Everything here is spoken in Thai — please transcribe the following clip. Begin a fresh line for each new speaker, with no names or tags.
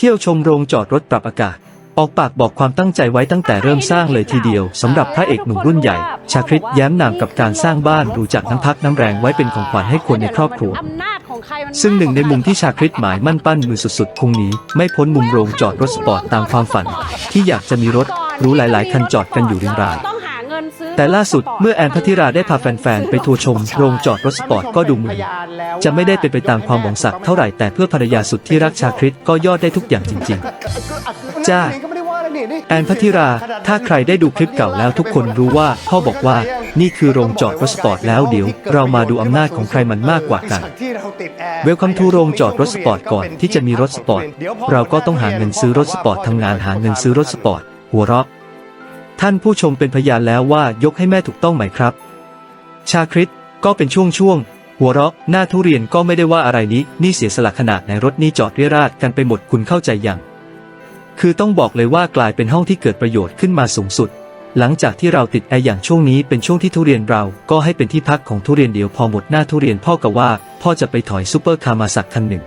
เที่ยวชมโรงจอดรถปรับอากาศ ออกปากบอกความตั้งใจไว้ตั้งแต่เริ่มสร้างเลยทีเดียวสำหรับพระเอกหนุ่มรุ่นใหญ่ ชาคริตแย้มนามกับการสร้างบ้านรู้จักน้ำพักน้ำแรงไว้เป็นของขวัญให้คนในครอบครัว ซึ่งหนึ่งในมุมที่ชาคริตหมายมั่นปั้นมือสุดๆคงนี้ ไม่พ้นมุมโรงจอดรถสปอร์ตตามความฝัน ที่อยากจะมีรถรู้หลาย ๆ คันจอดกันอยู่เรียงราย
ต้อง
แต่ล่าสุดเมื่อแอนพัทิราได้พาแฟนๆ ไปทัวร์ชมโรงจอดรถสปอร์ตก็ดูเหมือนจะไม่ได้เป็นไปตามความหวังสักเท่าไหร่แต่เพื่อภรรยาสุดที่รักชาคริตก็ยอดได้ทุกอย่างจริง ๆ จ้าแอนพัทิรา ถ้าใครได้ดูคลิปเก่าแล้วทุกคนรู้ว่า พ่อบอกว่านี่คือโรงจอดรถสปอร์ตแล้วเดี๋ยว เรามาดูอำนาจของใครมันมากกว่ากัน เวลคัมทูโรงจอดรถสปอร์ตก่อนที่จะมีรถสปอร์ต เราก็ต้องหาเงินซื้อรถสปอร์ตทำงานหาเงินซื้อรถสปอร์ต หัวเราะ ท่านผู้ชมเป็นพยานแล้วว่ายกให้แม่ถูกต้องไหมครับ ชาคริตก็เป็นช่วงช่วงๆหัวเราะหน้าทุเรียนก็ไม่ได้ว่าอะไรนี้นี่เสียสละขนาดในรถนี่จอดเรียราดกันไปหมดคุณเข้าใจยังคือต้องบอกเลยว่ากลายเป็นห้องที่เกิดประโยชน์ขึ้นมาสูงสุด หลังจากที่เราติดแอร์อย่างช่วงนี้เป็นช่วงที่ทุเรียนเรา ก็ให้เป็นที่พักของทุเรียนเดียวพอหมดหน้าทุเรียนพ่อกับว่า พ่อจะไปถอยซูเปอร์คาร์มาสักคันหนึ่ง